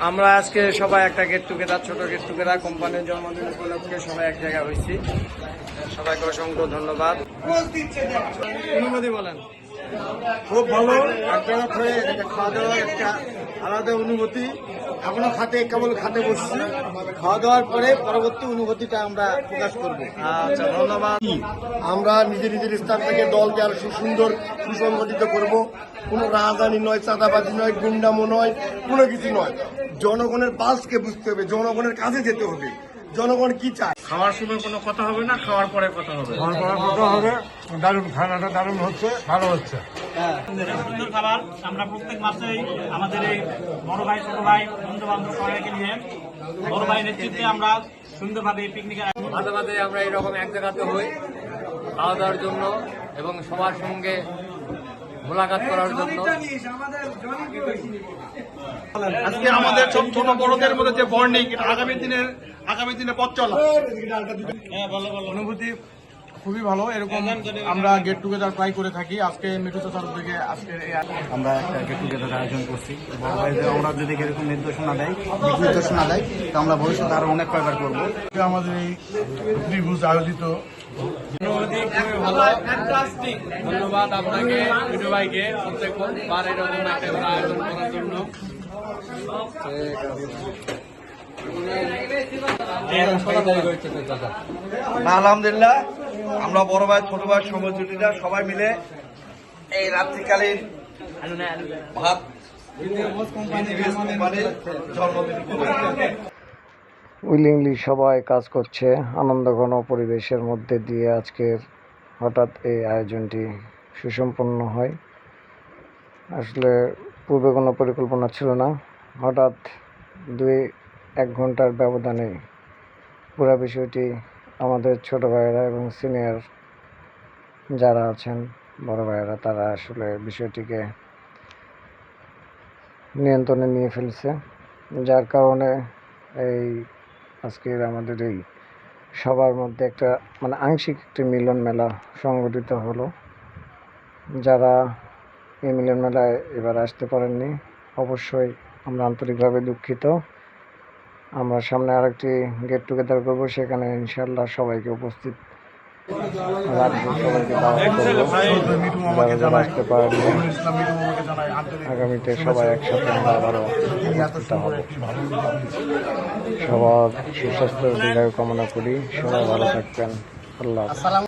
আমরা আজকে সবাই একটা গেট টুগেদার ছোট গেট টুগেদার কোম্পানির জন্মদিন উপলক্ষে সবাই এক জায়গায় হয়েছি। সবাইকে অসংখ্য ধন্যবাদ। অনুমতি বলেন। খুব ভালো একটা খাওয়া দাওয়ার একটা আলাদা অনুভূতি। এখনও খাতে কেবল খাতে বসছি। খাওয়া দাওয়ার পরে পরবর্তী অনুভূতিটা আমরা প্রকাশ করব। আচ্ছা ধন্যবাদ। আমরা নিজের নিজের স্থান থেকে দলকে আরও সুন্দর সুসংগঠিত করব। কোনো রাজধানী নয় চাঁদাবাজি নয় গুন্ডামো নয় কোনো কিছু নয়। জনগণের পালসকে বুঝতে হবে জনগণের কাছে যেতে হবে। জনগণ কি চায়? খাওয়ার সময় কোনো কথা হবে না খাওয়ার পরে কথা হবে। খাওয়ার পরে কথা হবে। দারুণ খানাটা দারুণ হচ্ছে ভালো হচ্ছে। সুন্দর খাবার আমরা প্রত্যেক মাসেই আমাদের এই বড় ভাই ছোট ভাই বন্ধু বান্ধব সবাইকে নিয়ে বড় ভাই নেতৃত্বে আমরা সুন্দরভাবে এই পিকনিকের মাঝে মাঝে আমরা এরকম এক জায়গাতে হই খাওয়া দাওয়ার জন্য এবং সবার সঙ্গে মোলাকাত করার জন্য। আজকে আমাদের ছোট ছোট বড়দের মধ্যে যে বন্ডিং আগামী দিনের আগামী দিনে পথ চলা। অনুভূতি খুবই ভালো। এরকম আমরা গেট টুগেদার প্রায় করে থাকি। আজকে মিঠু চাচার থেকে আজকে আমরা একটা গেট টুগেদার আয়োজন করছি। বড় ভাইদের আমরা যদি এরকম নির্দেশনা দেয় নির্দেশনা দেয় তো আমরা ভবিষ্যতে আরও অনেক কয়বার করব। আমাদের এই ত্রিভুজ আয়োজিত। খুবই ভালো। ধন্যবাদ আপনাকে মিঠু ভাইকে প্রত্যেকবার এরকম একটা আয়োজন করার জন্য। আলহামদুলিল্লাহ। আমরা বড় ভাই, ছোট ভাই সমজুটিরা সবাই মিলে এই রাত্রিকালীন ভাত উইলিংলি সবাই কাজ করছে আনন্দঘন পরিবেশের মধ্যে দিয়ে আজকের হঠাৎ এই আয়োজনটি সুসম্পন্ন হয়। আসলে পূর্বে কোনো পরিকল্পনা ছিল না। হঠাৎ দুই এক ঘণ্টার ব্যবধানে পুরো বিষয়টি আমাদের ছোট ভাইয়েরা এবং সিনিয়র যারা আছেন, বড় ভাইয়েরা, তারা আসলে বিষয়টিকে নিয়ন্ত্রণে নিয়ে ফেলছে। যার কারণে এই আজকের আমাদের এই সবার মধ্যে একটা মানে আংশিক একটি মিলন মেলা সংগঠিত হলো। যারা এই মিলন মেলায় এবার আসতে পারেননি, অবশ্যই আমরা আন্তরিকভাবে দুঃখিত। আমরা সামনে আরেকটি গেট টুগেদার করব সেখানে ইনশাল্লাহ সবাইকে উপস্থিত রাখব সবাইকে দাওয়াত করব। আসতে আগামীতে সবাই একসাথে আমরা আবারও উপস্থিত হব। সবার সুস্বাস্থ্য দীর্ঘায়ু কামনা করি। সবাই ভালো থাকবেন। আল্লাহ।